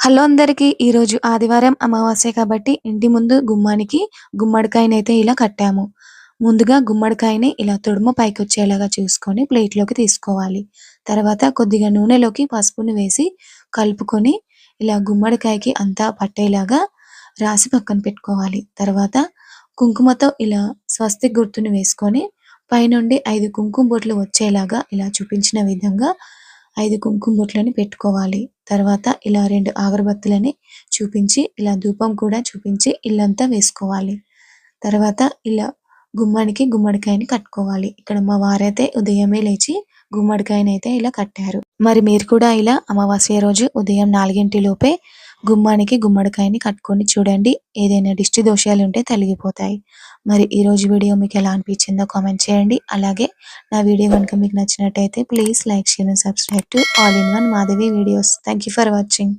Hello అందరికీ ఈరోజు ఆదివారం అమావాస్య కాబట్టి ఇంటి ముందు గుమ్మానికి గుమ్మడికాయనైతే ఇలా కట్టాము. ముందుగా గుమ్మడికాయని ఇలా తుడుమ పైకి వచ్చేలాగా చూసుకొని ప్లేట్లోకి తీసుకోవాలి. తర్వాత కొద్దిగా నూనెలోకి పసుపుని వేసి కలుపుకొని ఇలా గుమ్మడికాయకి అంతా పట్టేలాగా రాసి పక్కన పెట్టుకోవాలి. తర్వాత కుంకుమతో ఇలా స్వస్తి గుర్తుని వేసుకొని పైనుండి ఐదు కుంకుమ బొట్లు వచ్చేలాగా ఇలా చూపించిన విధంగా ఐదు కుంకుమ బొట్లని పెట్టుకోవాలి. తర్వాత ఇలా రెండు అగరబత్తులని చూపించి ఇలా ధూపం కూడా చూపించి ఇల్లంతా వేసుకోవాలి. తర్వాత ఇలా గుమ్మడికి గుమ్మడికాయని కట్టుకోవాలి. ఇక్కడ మా వారైతే ఉదయమే లేచి గుమ్మడికాయని అయితే ఇలా కట్టారు. మరి మీరు కూడా ఇలా అమావాస్య రోజు ఉదయం నాలుగింటి లోపే గుమ్మానికి గుమ్మడికాయని కట్టుకొని చూడండి. ఏదైనా దిష్టి దోషాలు ఉంటే తొలగిపోతాయి. మరి ఈ రోజు వీడియో మీకు ఎలా అనిపించిందో కామెంట్ చేయండి. అలాగే నా వీడియో కనుక మీకు నచ్చినట్టయితే please like share and subscribe to all in one Madhavi videos. Thank for watching.